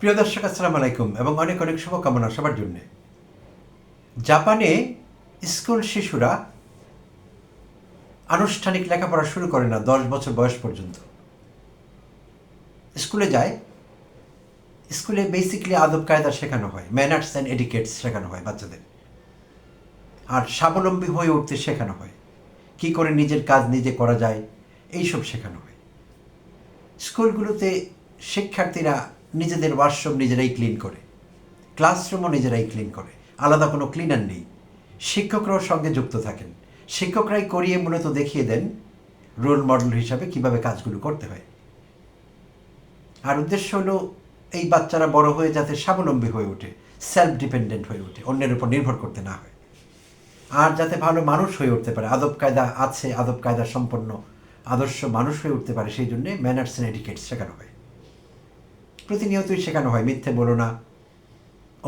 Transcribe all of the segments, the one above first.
প্রিয় দর্শক, আসসালামু আলাইকুম এবং অনেক অনেক শুভকামনা সবার জন্যে। জাপানে স্কুল শিশুরা আনুষ্ঠানিক লেখাপড়া শুরু করে না, দশ বছর বয়স পর্যন্ত। স্কুলে যায়, স্কুলে বেসিকলি আদব কায়দা শেখানো হয় ম্যানার্স অ্যান্ড এডিকেটস শেখানো হয় বাচ্চাদের। আর স্বাবলম্বী হয়ে উঠতে শেখানো হয়, কি করে নিজের কাজ নিজে করা যায়, এইসব শেখানো হয়। স্কুলগুলোতে শিক্ষার্থীরা নিজেদের ওয়াশরুম নিজেরাই ক্লিন করে। ক্লাসরুমও নিজেরাই ক্লিন করে। আলাদা কোনো ক্লিনার নেই। শিক্ষকরাও সঙ্গে যুক্ত থাকেন। শিক্ষকরাই করিয়ে মূলত দেখিয়ে দেন রোল মডেল হিসাবে কীভাবে কাজগুলো করতে হয়। আর উদ্দেশ্য হলো এই বাচ্চারা বড় হয়ে যাতে স্বাবলম্বী হয়ে ওঠে সেলফ ডিপেন্ডেন্ট হয়ে ওঠে, অন্যের উপর নির্ভর করতে না হয়। আর যাতে ভালো মানুষ হয়ে উঠতে পারে, আদব কায়দা আছে, আদব কায়দা সম্পন্ন, আদর্শ মানুষ হয়ে উঠতে পারে, সেই জন্যে ম্যানার্স অ্যান্ড এডিকেটস শেখানো হয়। প্রতিনিয়তই শেখানো হয়, মিথ্যে বলো না,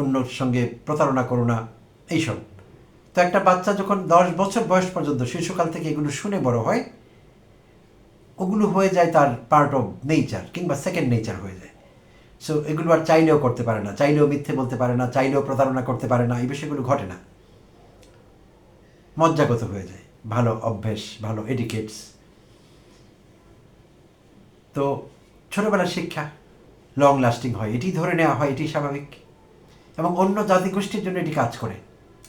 অন্যর সঙ্গে প্রতারণা করো না, এইসব। তো একটা বাচ্চা যখন দশ বছর বয়স পর্যন্ত শিশুকাল থেকে এগুলো শুনে বড় হয়, ওগুলো হয়ে যায় তার পার্ট অফ নেচার কিংবা সেকেন্ড নেচার হয়ে যায়। সো এগুলো আর চাইলেও করতে পারে না, চাইলেও মিথ্যে বলতে পারে না, চাইলেও প্রতারণা করতে পারে না, এই বিষয়গুলো ঘটে না। মজ্জাগত হয়ে যায়, ভালো অভ্যেস, ভালো এডিকেটস তো, ছোটবেলার শিক্ষা। লং লাস্টিং হয়। এটি ধরে নেওয়া হয়, এটি স্বাভাবিক। এবং অন্য জাতিগোষ্ঠীর জন্য এটি কাজ করে।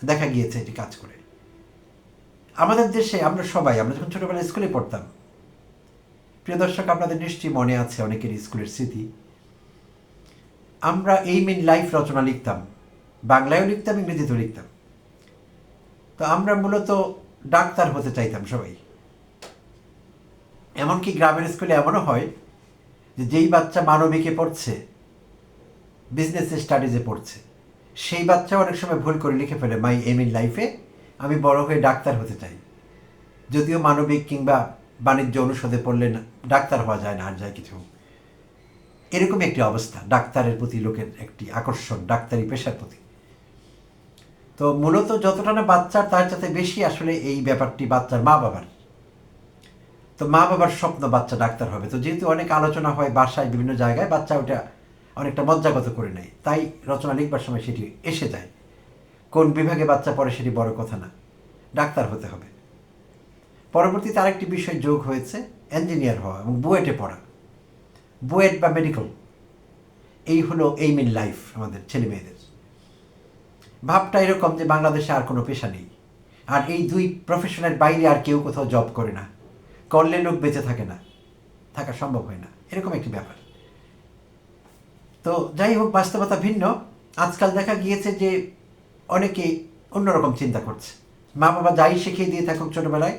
দেখা গিয়েছে এটি কাজ করে। আমাদের দেশে আমরা সবাই, আমরা যখন ছোটবেলায় স্কুলে পড়তাম, প্রিয় দর্শক, আপনাদের নিশ্চয়ই মনে আছে অনেকের স্কুলের স্মৃতি। আমরা এই মিন লাইফ রচনা লিখতাম, বাংলায়ও লিখতাম, ইংরেজিতেও লিখতাম। তো আমরা মূলত ডাক্তার হতে চাইতাম সবাই। এমনকি গ্রামের স্কুলে এমনও হয় যে যেই বাচ্চা মানবিকে পড়ছে বিজনেস স্টাডিজে পড়ছে, সেই বাচ্চা অনেক সময় ভুল করে লিখে ফেলে, মাই এম ইন লাইফে আমি বড় হয়ে ডাক্তার হতে চাই। যদিও মানবিক কিংবা বাণিজ্য অনুষদে পড়লে ডাক্তার হওয়া যায় না, আর যায় কিছু। এরকম একটি অবস্থা, ডাক্তারের প্রতি লোকের একটি আকর্ষণ, ডাক্তারি পেশার প্রতি। তো মূলত যতটা না বাচ্চার, তার সাথে বেশি আসলে এই ব্যাপারটি বাচ্চার মা বাবার তো মা বাবার স্বপ্ন বাচ্চা ডাক্তার হবে। তো যেহেতু অনেক আলোচনা হয় বাসায়, বিভিন্ন জায়গায়, বাচ্চা ওটা অনেকটা মজ্জাগত করে নেয়। তাই রচনা লিখবার সময় সেটি এসে যায়। কোন বিভাগে বাচ্চা পড়ে সেটি বড় কথা না। ডাক্তার হতে হবে। পরবর্তীতে আরেকটি বিষয় যোগ হয়েছে ইঞ্জিনিয়ার হওয়া এবং বুয়েটে পড়া। বুয়েট বা মেডিকেল এই হলো এইম ইন লাইফ আমাদের ছেলে মেয়েদের। ভাবটা এরকম যে বাংলাদেশে আর কোনো পেশা নেই। আর এই দুই প্রফেশনের বাইরে আর কেউ কোথাও জব করে না। করলে লোক বেঁচে থাকে না, থাকা সম্ভব হয় না, এরকম একটি ব্যাপার। তো যাই হোক, বাস্তবতা ভিন্ন। আজকাল দেখা গিয়েছে যে অনেকে অন্যরকম চিন্তা করছে। মা বাবা যাই শিখিয়ে দিয়ে থাকুক ছোটোবেলায়,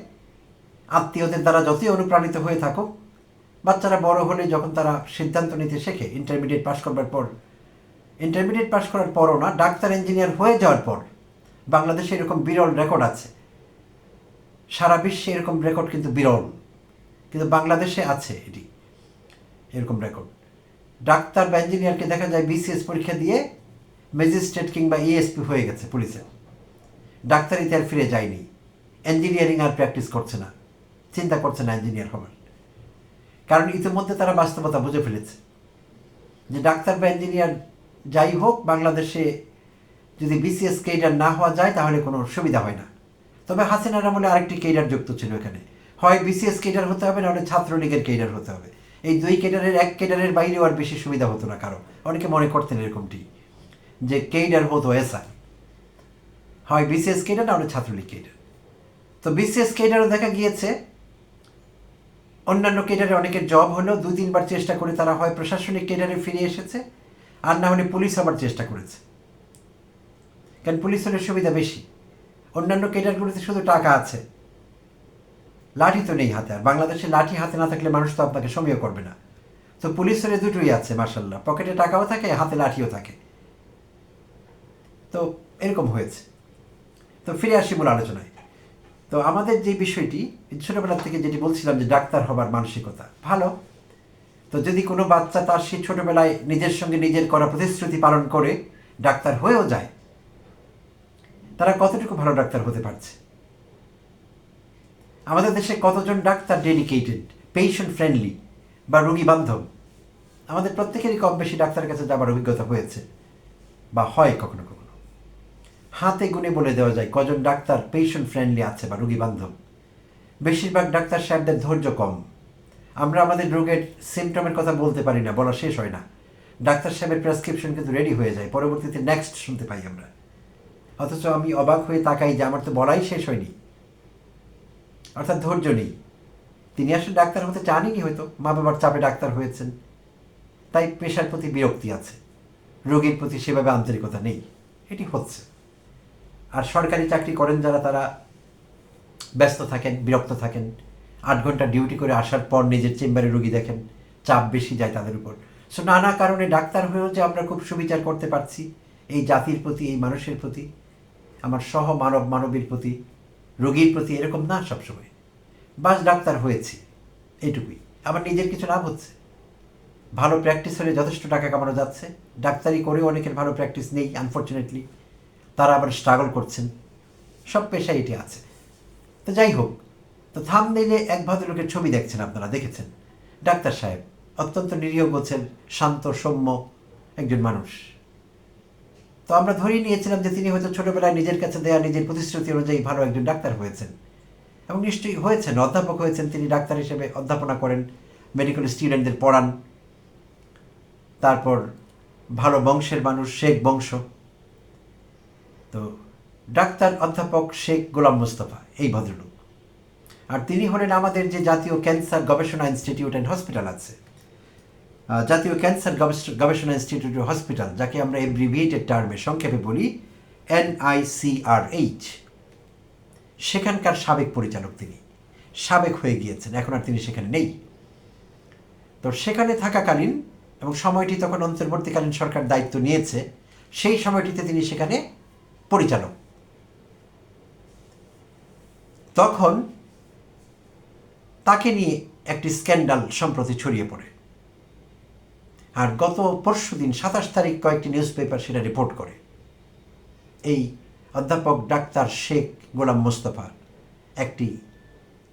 আত্মীয়দের দ্বারা যতই অনুপ্রাণিত হয়ে থাকুক, বাচ্চারা বড় হলে যখন তারা সিদ্ধান্ত নিতে শেখে ইন্টারমিডিয়েট পাশ করবার পর। ইন্টারমিডিয়েট পাশ করার পরও না, ডাক্তার ইঞ্জিনিয়ার হয়ে যাওয়ার পর বাংলাদেশে এরকম বিরল রেকর্ড আছে। সারা বিশ্বে এরকম রেকর্ড কিন্তু বিরল। কিন্তু বাংলাদেশে আছে এটি। এরকম রেকর্ড ডাক্তার বা ইঞ্জিনিয়ারকে দেখা যায় বিসিএস পরীক্ষা দিয়ে ম্যাজিস্ট্রেট কিংবা ইএসপি হয়ে গেছে পুলিশের ডাক্তারিতে আর ফিরে যায়নি। ইঞ্জিনিয়ারিং আর প্র্যাকটিস করছে না। চিন্তা করছে না ইঞ্জিনিয়ার হবার। কারণ ইতিমধ্যে তারা বাস্তবতা বুঝে ফেলেছে। যে ডাক্তার বা ইঞ্জিনিয়ার যাই হোক, বাংলাদেশে যদি বিসিএস কেডার না হওয়া যায়, তাহলে কোনো সুবিধা হয় না। তবে হাসিনার আমলে আরেকটি কেডার যুক্ত ছিল এখানে। হয় বিসিএস কেডার হতে হবে, নাহলে ছাত্রলীগের কেডার হতে হবে। এই দুই কেডারের এক কেডারের বাইরেও আর বেশি সুবিধা হতো না কারও। অনেকে মনে করতেন এরকমটি, যে কেডার হতো এসা হয় বিসিএস কেডার নাহলে ছাত্রলীগ কেডার তো বিসিএস কেডারও দেখা গিয়েছে, অন্যান্য কেডারে অনেকের জব হলো দুই তিনবার চেষ্টা করে তারা হয় প্রশাসনিক কেডারে ফিরে এসেছে, আর না হলে পুলিশ আবার চেষ্টা করেছে। কারণ পুলিশ হলে সুবিধা বেশি। অন্যান্য কেডারগুলোতে শুধু টাকা আছে। লাঠি তো নেই হাতে, আর বাংলাদেশে লাঠি হাতে না থাকলে মানুষ তো আপনাকে সময় করবে না। তো পুলিশের দুটোই আছে মার্শাল্লাহ পকেটে টাকাও থাকে, হাতে লাঠিও থাকে। তো এরকম হয়েছে। তো ফিরে আসি মূল আলোচনায়। তো আমাদের যে বিষয়টি, ছোটোবেলা থেকে যেটি বলছিলাম যে ডাক্তার হবার মানসিকতা, ভালো। তো যদি কোনো বাচ্চা তার সেই ছোটোবেলায় নিজের সঙ্গে নিজের করা প্রতিশ্রুতি পালন করে ডাক্তার হয়েও যায়, তারা কতটুকু ভালো ডাক্তার হতে পারছে? আমাদের দেশে কতজন ডাক্তার ডেডিকেটেড পেশেন্ট ফ্রেন্ডলি বা রোগী বান্ধব? আমাদের প্রত্যেকেরই কম বেশি ডাক্তারের কাছে যাবার অভিজ্ঞতা হয়েছে, বা হয় কখনো কখনো। হাতে গুনে বলে দেওয়া যায় কজন ডাক্তার পেশেন্ট ফ্রেন্ডলি আছে বা রোগী বান্ধব। বেশিরভাগ ডাক্তার সাহেবদের ধৈর্য কম। আমরা আমাদের রোগের সিমটমের কথা বলতে পারি না, বলা শেষ হয় না। ডাক্তার সাহেবের প্রেসক্রিপশন কিন্তু রেডি হয়ে যায়, পরবর্তীতে নেক্সট শুনতে পাই আমরা। অথচ আমি অবাক হয়ে তাকাই যে আমার তো বলাই শেষ হয়নি। অর্থাৎ ধৈর্য নেই। তিনি আসলে ডাক্তার হতে চানই হয়তো, মা বাবার চাপে ডাক্তার হয়েছেন। তাই পেশার প্রতি বিরক্তি আছে। রোগীর প্রতি সেভাবে আন্তরিকতা নেই। এটি হচ্ছে। আর সরকারি চাকরি করেন যারা, তারা ব্যস্ত থাকেন, বিরক্ত থাকেন। আট ঘণ্টা ডিউটি করে আসার পর নিজের চেম্বারে রোগী দেখেন, চাপ বেশি যায় তাদের উপর। সো নানা কারণে ডাক্তার হয়েও যে আমরা খুব সুবিচার করতে পারছি, এই জাতির প্রতি, এই মানুষের প্রতি, আমার সহ মানব মানবীর প্রতি রোগীর প্রতি এরকম না সবসময়। বাস ডাক্তার হয়েছি এইটুকুই আমার নিজের কিছু লাভ হচ্ছে। ভালো প্র্যাকটিস হলে যথেষ্ট টাকা কামানো যাচ্ছে। ডাক্তারি করেও অনেকের ভালো প্র্যাকটিস নেই আনফর্চুনেটলি তারা আবার স্ট্রাগল করছেন। সব পেশায় এটি আছে। তো যাই হোক, তো থাম দিলে এক ভদ্রলোকের ছবি দেখছেন আপনারা, দেখেছেন? ডাক্তার সাহেব, অত্যন্ত নিরীহ গোছের, শান্ত, সৌম্য একজন মানুষ। তো আমরা ধরেই নিয়েছিলাম যে তিনি হয়তো ছোটবেলায় নিজের কাছে দেয়া, নিজের প্রতিশ্রুতি অনুযায়ী ভালো একজন ডাক্তার হয়েছেন। এবং নিশ্চয়ই হয়েছেন, অধ্যাপক হয়েছেন তিনি ডাক্তার হিসেবে অধ্যাপনা করেন মেডিকেল স্টুডেন্টদের পড়ান। তারপর ভালো বংশের মানুষ শেখ বংশ। তো ডাক্তার, অধ্যাপক শেখ গোলাম মুস্তফা, এই ভদ্রলোক। আর তিনি হলেন আমাদের যে জাতীয় ক্যান্সার গবেষণা ইনস্টিটিউট অ্যান্ড হসপিটাল আছে। জাতীয় ক্যান্সার গবেষ- গবেষণা ইনস্টিটিউট হসপিটাল, যাকে আমরা এব্রিভিয়েটেড টার্মে সংক্ষেপে বলি এনআইসিআরএইচ সেখানকার সাবেক পরিচালক তিনি। সাবেক হয়ে গিয়েছেন, এখন আর তিনি সেখানে নেই। তো সেখানে থাকাকালীন এবং সময়টি তখন অন্তর্বর্তীকালীন সরকার দায়িত্ব নিয়েছে, সেই সময়টিতে তিনি সেখানে পরিচালক। তখন তাকে নিয়ে একটি স্ক্যান্ডাল সম্প্রতি ছড়িয়ে পড়ে। আর গত পরশু দিন সাতাশ তারিখ কয়েকটি নিউজ পেপার সেটা রিপোর্ট করে। এই অধ্যাপক ডাক্তার শেখ গোলাম মোস্তফা একটি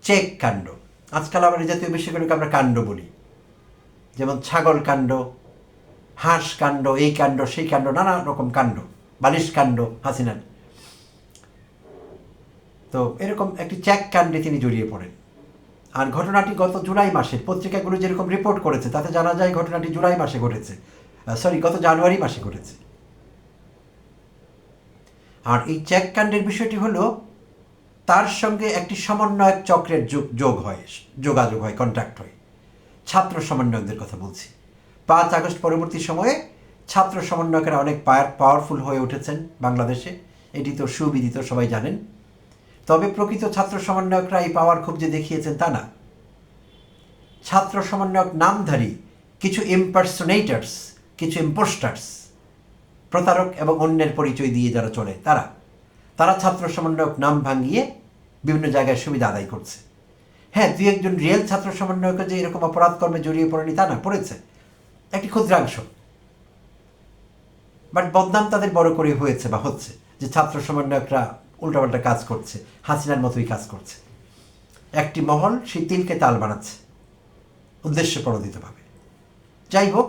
চেক কাণ্ড। আজকাল এই জাতীয় বিষয়গুলোকে আমরা কাণ্ড বলি। যেমন ছাগল কাণ্ড, হাঁস কাণ্ড, এই কাণ্ড, সেই কাণ্ড, নানা রকম কাণ্ড, বালিশ কাণ্ড, হাসিনার। তো এরকম একটি চেক কাণ্ডে তিনি জড়িয়ে পড়েন। আর ঘটনাটি গত জুলাই মাসে পত্রিকাগুলো যেরকম রিপোর্ট করেছে, তাতে জানা যায় ঘটনাটি জুলাই মাসে ঘটেছে। সরি গত জানুয়ারি মাসে ঘটেছে। আর এই চেক কাণ্ডের বিষয়টি হলো, তার সঙ্গে একটি সমন্বয়ক চক্রের যোগ- যোগ হয়, যোগাযোগ হয় কন্ট্যাক্ট হয়। ছাত্র সমন্বয়কদের কথা বলছি। পাঁচ আগস্ট পরবর্তী সময়ে ছাত্র সমন্বয়কেরা অনেক পাওয়ারফুল হয়ে উঠেছেন বাংলাদেশে। এটি তো সুবিদিত, সবাই জানেন। তবে প্রকৃত ছাত্র সমন্বয়করা এই পাওয়ার খুব যে দেখিয়েছেন তা না। ছাত্র সমন্বয়ক নামধারী, কিছু ইম্পার্সোনেটার্স কিছু ইম্পোস্টার্স প্রতারক এবং অন্যের পরিচয় দিয়ে যারা চলে, তারা। তারা ছাত্র সমন্বয়ক নাম ভাঙিয়ে বিভিন্ন জায়গায় সুবিধা আদায় করছে। হ্যাঁ দুই একজন রিয়েল ছাত্র সমন্বয়ক যে এরকম অপরাধ কর্মে জড়িয়ে পড়েনি তা না, পড়েছে। একটি ক্ষুদ্রাংশ। বাট বদনাম তাদের বড় করে হয়েছে বা হচ্ছে যে ছাত্র সমন্বয়করা উল্টাপাল্টা কাজ করছে। হাসিনার মতোই কাজ করছে। একটি মহল সেই তিলকে তাল বানাচ্ছে, উদ্দেশ্য প্রণোদিতভাবে যাই হোক,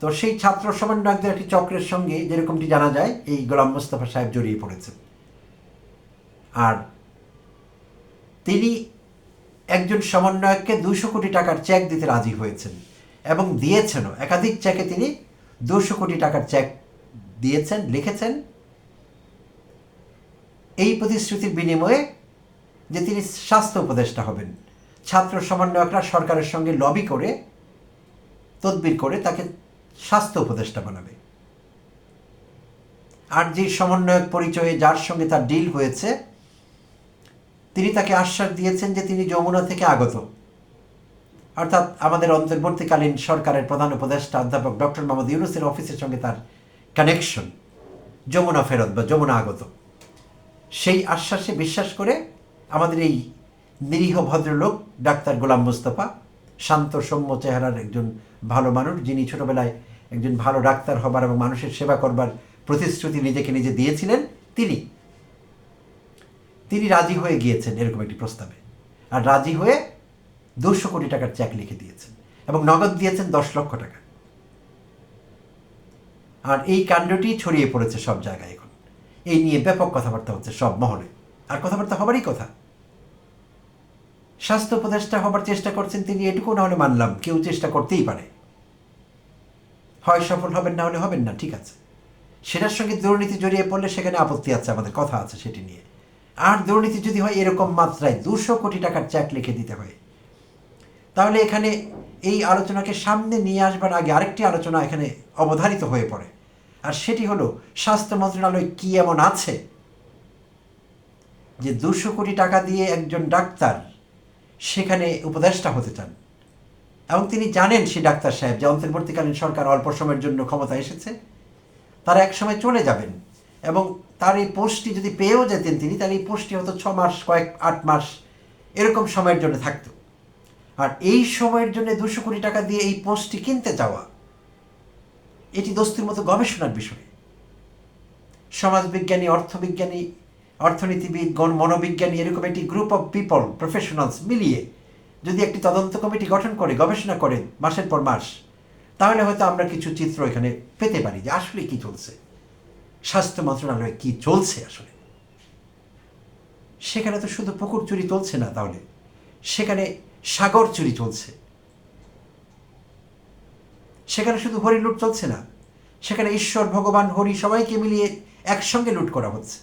তো সেই ছাত্র সমন্বয়কদের একটি চক্রের সঙ্গে যেরকমটি জানা যায়, এই গোলাম মোস্তফা সাহেব জড়িয়ে পড়েছেন। আর তিনি একজন সমন্বয়ককে দুশো কোটি টাকার চেক দিতে রাজি হয়েছেন এবং দিয়েছেনও। একাধিক চেকে তিনি দুশো কোটি টাকার চেক দিয়েছেন, লিখেছেন। এই প্রতিশ্রুতির বিনিময়ে যে তিনি স্বাস্থ্য উপদেষ্টা হবেন, ছাত্র সমন্বয়করা সরকারের সঙ্গে লবি করে, তদবির করে তাকে স্বাস্থ্য উপদেষ্টা বানাবে। আর যে সমন্বয়ক পরিচয়ে যার সঙ্গে তার ডিল হয়েছে, তিনি তাকে আশ্বাস দিয়েছেন যে তিনি যমুনা থেকে আগত। অর্থাৎ আমাদের অন্তর্বর্তীকালীন সরকারের প্রধান উপদেষ্টা অধ্যাপক ডক্টর মোহাম্মদ ইউনুসের অফিসের সঙ্গে তার কানেকশন যমুনা ফেরত বা যমুনা আগত। সেই আশ্বাসে বিশ্বাস করে আমাদের এই নিরীহ ভদ্রলোক, ডাক্তার গোলাম মুস্তফা, শান্ত, সৌম্য চেহারার একজন ভালো মানুষ, যিনি ছোটবেলায় একজন ভালো ডাক্তার হবার এবং মানুষের সেবা করবার প্রতিশ্রুতি নিজেকে নিজে দিয়েছিলেন, তিনি। তিনি রাজি হয়ে গিয়েছেন এরকম একটি প্রস্তাবে। আর রাজি হয়ে দুশো কোটি টাকার চেক লিখে দিয়েছেন এবং নগদ দিয়েছেন দশ লক্ষ টাকা। আর এই কাণ্ডটি ছড়িয়ে পড়েছে সব জায়গায় এই নিয়ে ব্যাপক কথাবার্তা হচ্ছে সব মহলে। আর কথাবার্তা হবারই কথা। স্বাস্থ্য উপদেষ্টা হবার চেষ্টা করছেন তিনি, এটুকু না হলে মানলাম, কেউ চেষ্টা করতেই পারে। হয় সফল হবেন, না হলে হবেন না, ঠিক আছে। সেটার সঙ্গে দুর্নীতি জড়িয়ে পড়লে সেখানে আপত্তি আছে, আমাদের কথা আছে সেটি নিয়ে। আর দুর্নীতি যদি হয়, এরকম মাত্রায় দুশো কোটি টাকার চেক লিখে দিতে হয়। তাহলে এখানে এই আলোচনাকে সামনে নিয়ে আসবার আগে আরেকটি আলোচনা এখানে অবধারিত হয়ে পড়ে। আর সেটি হলো, স্বাস্থ্য মন্ত্রণালয় কি এমন আছে? যে দুশো কোটি টাকা দিয়ে একজন ডাক্তার সেখানে উপদেষ্টা হতে চান। এবং তিনি জানেন সেই ডাক্তার সাহেব, যে অন্তর্বর্তীকালীন সরকার অল্প সময়ের জন্য ক্ষমতা এসেছে, তারা এক সময় চলে যাবেন। এবং তার এই পোস্টটি যদি পেয়েও যেতেন তিনি, তাহলে এই পোস্টটি হয়তো ছ মাস, কয়েক, আট মাস এরকম সময়ের জন্য থাকতো। আর এই সময়ের জন্য দুশো কোটি টাকা দিয়ে এই পোস্টটি কিনতে যাওয়া এটি দস্তুর মতো গবেষণার বিষয়। সমাজবিজ্ঞানী, অর্থবিজ্ঞানী, অর্থনীতিবিদ, গণ মনোবিজ্ঞানী, এরকম একটি গ্রুপ অফ পিপল প্রফেশনালস মিলিয়ে যদি একটি তদন্ত কমিটি গঠন করে, গবেষণা করে মাসের পর মাস, তাহলে হয়তো আমরা কিছু চিত্র এখানে পেতে পারি যে আসলে কি চলছে। স্বাস্থ্য মন্ত্রণালয়ে কি চলছে আসলে? সেখানে তো শুধু পুকুর চুরি চলছে না তাহলে। সেখানে সাগর চুরি চলছে। সেখানে শুধু হরি লুট চলছে না, সেখানে ঈশ্বর, ভগবান, হরি সবাইকে মিলিয়ে একসঙ্গে লুট করা হচ্ছে।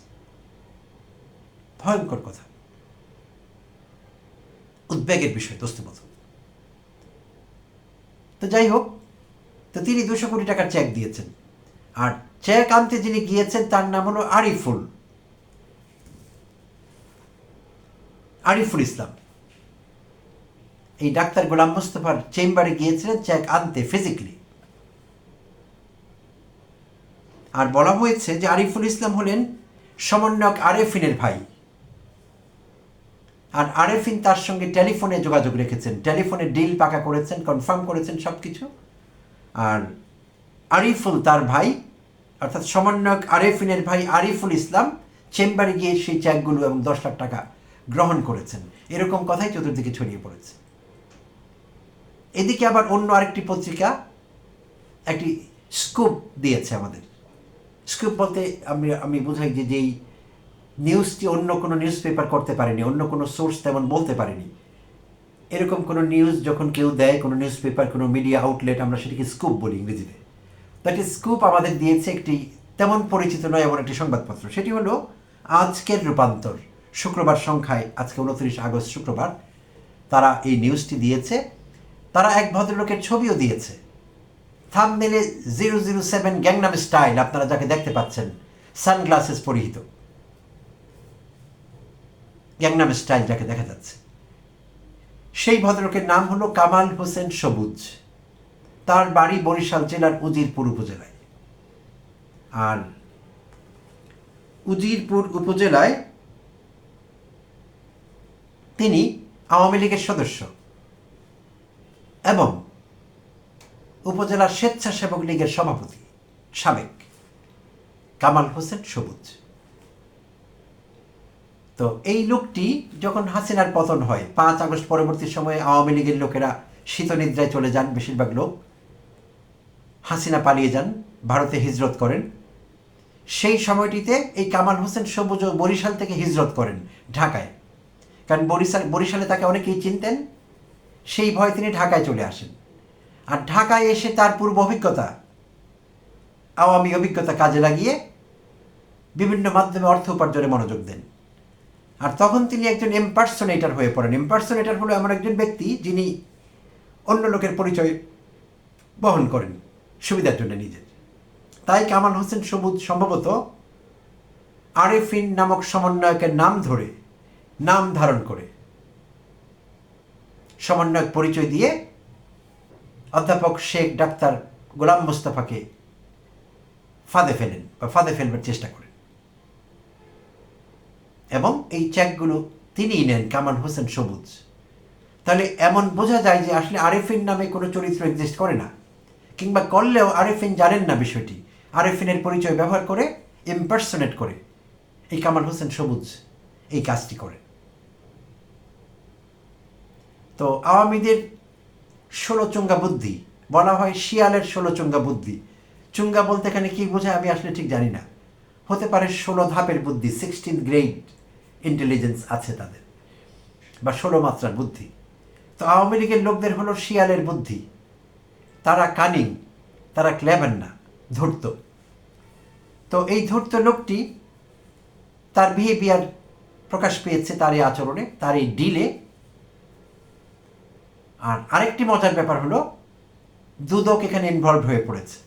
ভয়ঙ্কর কথা। উদ্বেগের বিষয় দোস্তুমত তো যাই হোক, তো তিনি দুশো কোটি টাকার চেক দিয়েছেন। আর চেক আনতে যিনি গিয়েছেন, তার নাম হলো আরিফুল। আরিফুল ইসলাম। এই ডাক্তার গোলাম মুস্তফার চেম্বারে গিয়েছিলেন চেক আনতে ফিজিক্যালি আর বলা হয়েছে যে আরিফুল ইসলাম হলেন সমন্বয়ক আরেফিনের ভাই। আর আরেফিন তার সঙ্গে টেলিফোনে যোগাযোগ রেখেছেন। টেলিফোনে ডিল পাকা করেছেন, কনফার্ম করেছেন সব কিছু আর আরিফুল তার ভাই, অর্থাৎ সমন্বয়ক আরেফিনের ভাই আরিফুল ইসলাম চেম্বারে গিয়ে সেই চেকগুলো এবং দশ লাখ টাকা গ্রহণ করেছেন। এরকম কথাই চতুর্দিকে ছড়িয়ে পড়েছে। এদিকে আবার অন্য আরেকটি পত্রিকা, একটি স্কুপ দিয়েছে আমাদের। স্কুপ বলতে আমি আমি বোঝাই যে যেই নিউজটি অন্য কোনো নিউজ পেপার করতে পারেনি, অন্য কোনো সোর্স তেমন বলতে পারেনি। এরকম কোনো নিউজ যখন কেউ দেয়, কোনো নিউজ পেপার কোনো মিডিয়া আউটলেট আমরা সেটাকে স্কুপ বলি ইংরেজিতে। দ্যাট ইজ স্কুপ আমাদের দিয়েছে একটি তেমন পরিচিত নয় এমন একটি সংবাদপত্র। সেটি হলো আজকের রূপান্তর। শুক্রবার সংখ্যায়, আজকে উনত্রিশ আগস্ট শুক্রবার, তারা এই নিউজটি দিয়েছে। তারা এক ভদ্রলোকের ছবিও দিয়েছে। থামনেলে zero zero seven Gangnam style আপনারা যাকে দেখতে পাচ্ছেন সানগ্লাসেস পরিহিত। গ্যাংনাম স্টাইল যাকে দেখা যাচ্ছে। সেই ভদ্রলোকের নাম হলো কামাল হোসেন সবুজ। তার বাড়ি বরিশাল জেলার উজিরপুর উপজেলায়। আর উজিরপুর উপজেলায় তিনি আওয়ামী লীগের সদস্য। এবং উপজেলার স্বেচ্ছাসেবক লীগের সভাপতি, সাবেক কামাল হোসেন সবুজ। তো এই লোকটি যখন হাসিনার পতন হয়, পাঁচ আগস্ট পরবর্তী সময়ে আওয়ামী লীগের লোকেরা শীতনিদ্রায় চলে যান বেশিরভাগ লোক। হাসিনা পালিয়ে যান, ভারতে হিজরত করেন। সেই সময়টিতে এই কামাল হোসেন সবুজ বরিশাল থেকে হিজরত করেন ঢাকায়। কারণ বরিশাল, বরিশালে তাকে অনেকেই চিনতেন। সেই ভয়ে তিনি ঢাকায় চলে আসেন। আর ঢাকায় এসে তার পূর্ব অভিজ্ঞতা। আওয়ামী অভিজ্ঞতা কাজে লাগিয়ে বিভিন্ন মাধ্যমে অর্থ উপার্জনে মনোযোগ দেন। আর তখন তিনি একজন এম্পার্সোনেটার হয়ে পড়েন। এম্পার্সোনেটার হলো এমন একজন ব্যক্তি যিনি অন্য লোকের পরিচয় বহন করেন, সুবিধার জন্য নিজের। তাই কামাল হোসেন সবুজ সম্ভবত আরেফিন নামক সমন্বয়কের নাম ধরে, নাম ধারণ করে সমন্বয়ক পরিচয় দিয়ে অধ্যাপক শেখ ডাক্তার গোলাম মোস্তফাকে ফাঁদে ফেলেন বা ফাঁদে ফেলবার চেষ্টা করেন। এবং এই চেকগুলো তিনিই নেন কামাল হোসেন সবুজ। তাহলে এমন বোঝা যায় যে আসলে আরেফিন নামে কোনো চরিত্র এক্সিস্ট করে না, কিংবা করলেও আরেফিন জানেন না বিষয়টি। আরেফিনের পরিচয় ব্যবহার করে ইম্পার্সোনেট করে এই কামাল হোসেন সবুজ এই কাজটি করে তো আওয়ামীদের ষোলো চঙ্গা বুদ্ধি। বলা হয় শিয়ালের ষোলো চঙ্গা বুদ্ধি। চুঙ্গা বলতে এখানে কি বোঝায় আমি আসলে ঠিক জানি না। হতে পারে ষোলো ধাপের বুদ্ধি সিক্সটিন গ্রেড ইন্টেলিজেন্স আছে তাদের, বা ষোলো মাত্রার বুদ্ধি। তো আওয়ামী লীগের লোকদের হলো শিয়ালের বুদ্ধি। তারা কানিং তারা ক্লেভার না, ধূর্ত। তো এই ধূর্ত লোকটি তার বিহেভিয়ার প্রকাশ পেয়েছে তার এই আচরণে তার এই ডিলে আর আরেকটি মজার ব্যাপার হলো, দুদক এখানে ইনভলভ হয়ে পড়েছে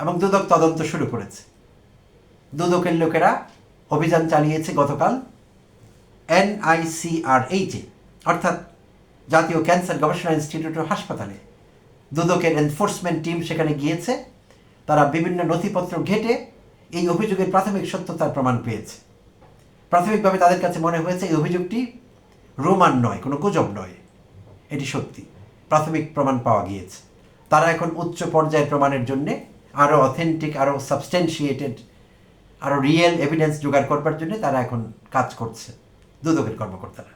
এবং দুদক তদন্ত শুরু করেছে। দুদকের লোকেরা অভিযান চালিয়েছে গতকাল এনআইসিআরএইচে অর্থাৎ জাতীয় ক্যান্সার গবেষণা ইনস্টিটিউট হাসপাতালে। দুদকের এনফোর্সমেন্ট টিম সেখানে গিয়েছে, তারা বিভিন্ন নথিপত্র ঘেটে এই অভিযোগের প্রাথমিক সত্যতার প্রমাণ পেয়েছে। প্রাথমিকভাবে তাদের কাছে মনে হয়েছে এই অভিযোগটি রোমান নয়, কোনো গুজব নয়। এটি সত্যি। প্রাথমিক প্রমাণ পাওয়া গিয়েছে। তারা এখন উচ্চ পর্যায়ের প্রমাণের জন্যে আরও অথেন্টিক আরও সাবস্টেন্সিয়েটেড আরও রিয়েল এভিডেন্স জোগাড় করবার জন্য তারা এখন কাজ করছে দুদকের কর্মকর্তারা।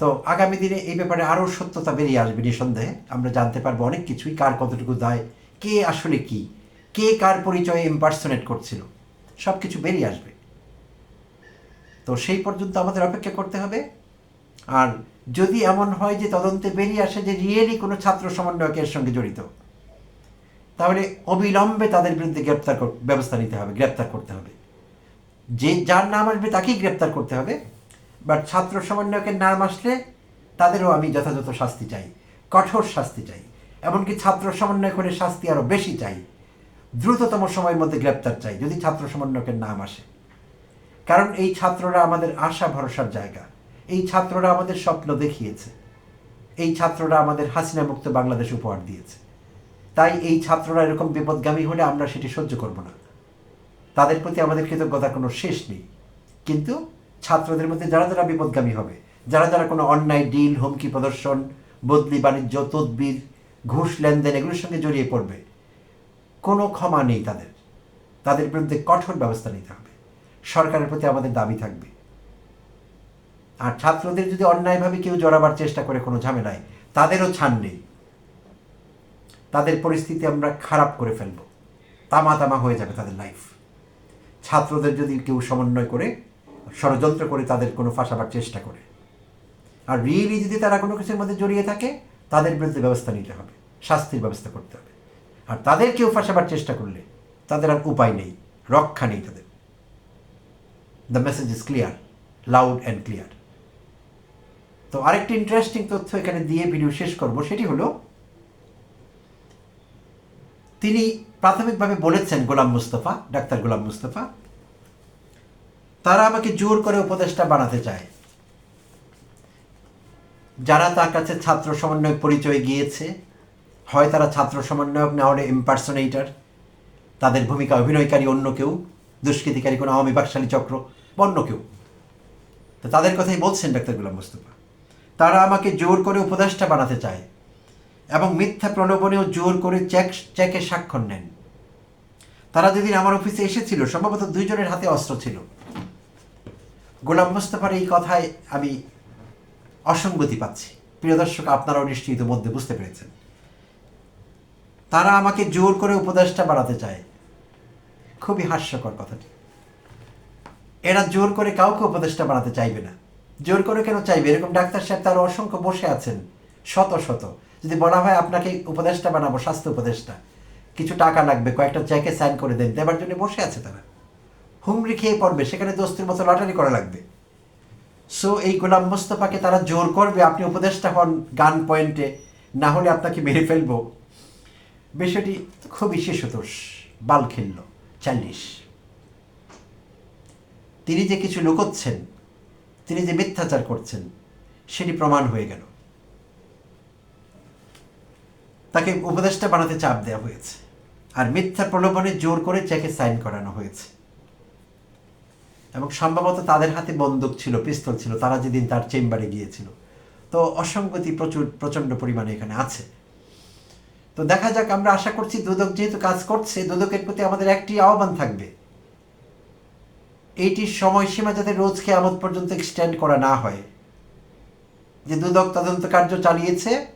তো আগামী দিনে এই ব্যাপারে আরও সত্যতা বেরিয়ে আসবে নিঃসন্দেহে। আমরা জানতে পারব অনেক কিছুই, কার কতটুকু দায়, কে আসলে কি, কে কার পরিচয়ে ইম্পার্সোনেট করছিল সব কিছু বেরিয়ে আসবে। তো সেই পর্যন্ত আমাদের অপেক্ষা করতে হবে। আর যদি এমন হয় যে তদন্তে বেরিয়ে আসে যে রিয়েলি কোনো ছাত্র সমন্বয়কের সঙ্গে জড়িত, তাহলে অবিলম্বে তাদের বিরুদ্ধে গ্রেপ্তার ব্যবস্থা নিতে হবে, গ্রেপ্তার করতে হবে। যে যার নাম আসবে তাকেই গ্রেপ্তার করতে হবে, বাট ছাত্র সমন্বয়কের নাম আসলে তাদেরও আমি যথাযথ শাস্তি চাই, কঠোর শাস্তি চাই, এমনকি ছাত্র সমন্বয় করে শাস্তি আরও বেশি চাই, দ্রুততম সময়ের মধ্যে গ্রেপ্তার চাই, যদি ছাত্র সমন্বয়কের নাম আসে। কারণ এই ছাত্ররা আমাদের আশা, ভরসার জায়গা। এই ছাত্ররা আমাদের স্বপ্ন দেখিয়েছে। এই ছাত্ররা আমাদের হাসিনা মুক্ত বাংলাদেশ উপহার দিয়েছে। তাই এই ছাত্ররা এরকম বিপদগামী হলে আমরা সেটি সহ্য করব না। তাদের প্রতি আমাদের কৃতজ্ঞতার কোনো শেষ নেই। কিন্তু ছাত্রদের মধ্যে যারা যারা বিপদগামী হবে, যারা যারা কোনো অন্যায়, ডিল, হুমকি প্রদর্শন, বদলি, বাণিজ্য, তদবির, ঘুষ লেনদেন এগুলোর সঙ্গে জড়িয়ে পড়বে, কোনো ক্ষমা নেই তাদের। তাদের বিরুদ্ধে কঠোর ব্যবস্থা নিতে হবে। সরকারের প্রতি আমাদের দাবি থাকবে। আর ছাত্রদের যদি অন্যায়ভাবে কেউ জড়াবার চেষ্টা করে, কোনো ঝামেলায়, তাদেরও ছাড় নেই। তাদের পরিস্থিতি আমরা খারাপ করে ফেলব। তামা তামা হয়ে যাবে তাদের লাইফ ছাত্রদের যদি কেউ সমন্বয় করে, ষড়যন্ত্র করে, তাদের কোনো ফাঁসাবার চেষ্টা করে। আর রিয়েলি যদি তারা কোনো কিছুর মধ্যে জড়িয়ে থাকে, তাদের বিরুদ্ধে ব্যবস্থা নিতে হবে, শাস্তির ব্যবস্থা করতে হবে। আর তাদের কেউ ফাঁসাবার চেষ্টা করলে, তাদের আর উপায় নেই, রক্ষা নেই তাদের। The message is clear loud and clear তো আরেকটি ইন্টারেস্টিং তথ্য এখানে দিয়ে ভিডিও শেষ করব, সেটি হলো, তিনি প্রাথমিকভাবে বলেছেন গোলাম মুস্তফা, ডাক্তার গোলাম মুস্তফা, তারা আমাকে জোর করে উপদেষ্টা বানাতে চায়। যারা তার কাছে ছাত্র সমন্বয়ক পরিচয় গিয়েছে, হয় তারা ছাত্র সমন্বয়ক না হলে ইম্পার্সোনেটার তাদের ভূমিকা অভিনয়কারী অন্য কেউ, দুষ্কৃতিকারী কোনো আওয়ামী বাকশালী চক্র বা অন্য কেউ। তো তাদের কথাই বলছেন ডাক্তার গোলাম মুস্তফা। তারা আমাকে জোর করে উপদেষ্টা বানাতে চায় এবং মিথ্যা প্রলোভনেও জোর করে চেক, চেকে স্বাক্ষর নেন। তারা যেদিন আমার অফিসে এসেছিল, সম্ভবত দুইজনের হাতে অস্ত্র ছিল। গোলাম মোস্তফার এই কথায় আমি অসঙ্গতি পাচ্ছি। প্রিয় দর্শক, আপনারাও নিশ্চয়ই ইতিমধ্যে বুঝতে পেরেছেন। তারা আমাকে জোর করে উপদেষ্টা বাড়াতে চায়। খুবই হাস্যকর কথাটি। এরা জোর করে কাউকে উপদেষ্টা বাড়াতে চাইবে না। জোর করে কেন চাইবে? এরকম ডাক্তার সাহেব তারা অসংখ্য বসে আছেন। শত শত। যদি বলা হয় আপনাকে উপদেষ্টা বানাবো, স্বাস্থ্য উপদেষ্টা, কিছু টাকা লাগবে, কয়েকটা চেকে সাইন করে দেন, দেবার জন্য বসে আছে তারা। হুমড়ি খেয়ে পড়বে, সেখানে দোস্তির মতো লটারি করা লাগবে। সো এই গোলাম মোস্তফাকে তারা জোর করবে, আপনি উপদেষ্টা হন গান পয়েন্টে না হলে আপনাকে মেরে ফেলব। বিষয়টি খুবই শিশুতোষ, বাল খেলল চাল্লিশ তিনি যে কিছু লুকোচ্ছেন তিনি যে মিথ্যাচার করছেন, সেটি প্রমাণ হয়ে গেল। তাকে উপদেষ্টা বানাতে চাপ দেওয়া হয়েছে। আর মিথ্যা প্রলোভনে জোর করে চেকে সাইন করানো হয়েছে। এবং সম্ভবত তাদের হাতে বন্দুক ছিল, পিস্তল ছিল, তারা যেদিন তার চেম্বারে গিয়েছিল। তো অসঙ্গতি প্রচুর, প্রচণ্ড পরিমাণে এখানে আছে। তো দেখা যাক, আমরা আশা করছি দুদক যেহেতু কাজ করছে, দুদকের প্রতি আমাদের একটি আহ্বান থাকবে। এইটির সময়সীমা যাতে রোজ খেয়ামত পর্যন্ত এক্সটেন্ড করা না হয়। যে দুদক তদন্ত কার্য চালিয়েছে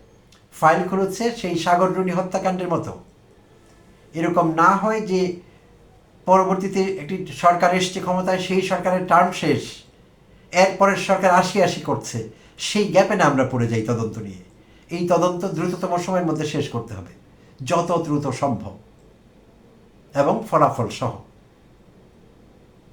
ফাইল খুলেছে, সেই সাগর রুনি হত্যাকাণ্ডের মতো। এরকম না হয় যে পরবর্তীতে একটি সরকার এসছে ক্ষমতায়, সেই সরকারের টার্ম শেষ, এরপরের সরকার আশি আশি করছে, সেই গ্যাপে না আমরা পড়ে যাই তদন্ত নিয়ে। এই তদন্ত দ্রুততম সময়ের মধ্যে শেষ করতে হবে, যত দ্রুত সম্ভব। এবং ফলাফল সহ।